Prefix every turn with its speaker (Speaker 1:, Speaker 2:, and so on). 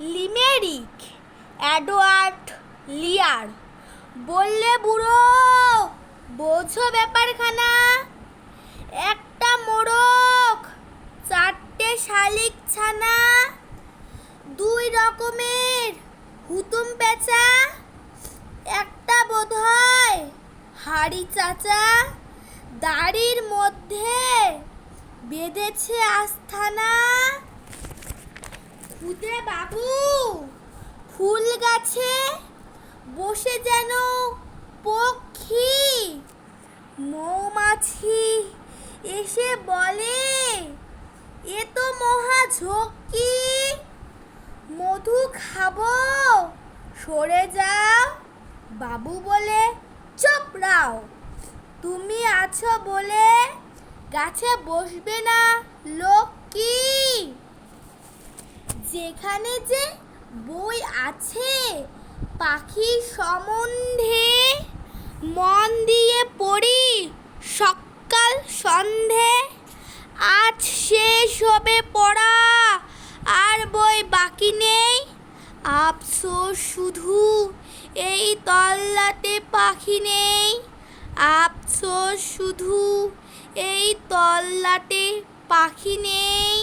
Speaker 1: Limerick Edward লিয়ার। বললে, বুড়ো, বোঝো ব্যাপারখানা। একটা মোড়ক, চারটে শালিক ছানা, দুই রকমের হুতুম পেঁচা, একটা বোধহয় হাড়ি চাচা, দাড়ির মধ্যে বেঁধেছে আস্থানা। খুদে বাবু। ফুল গাছে বসে যেন পক্ষী। মৌমাছি এসে বলে, এ তো মহা ঝক্কি। মধু খাব। সরে যাও। বাবু বলে চুপ রাও তুমি আছো বলে গাছে বসবে না লোক কি যেখানে যে বই আছে পাখি সম্বন্ধে মন দিয়ে পড়ি সকাল সন্ধে। আজ শেষ হবে পড়া, আর বই বাকি নেই। আফসোস শুধু, এই তল্লাতে পাখি নেই। আফসোস শুধু, এই তল্লাতে পাখি নেই।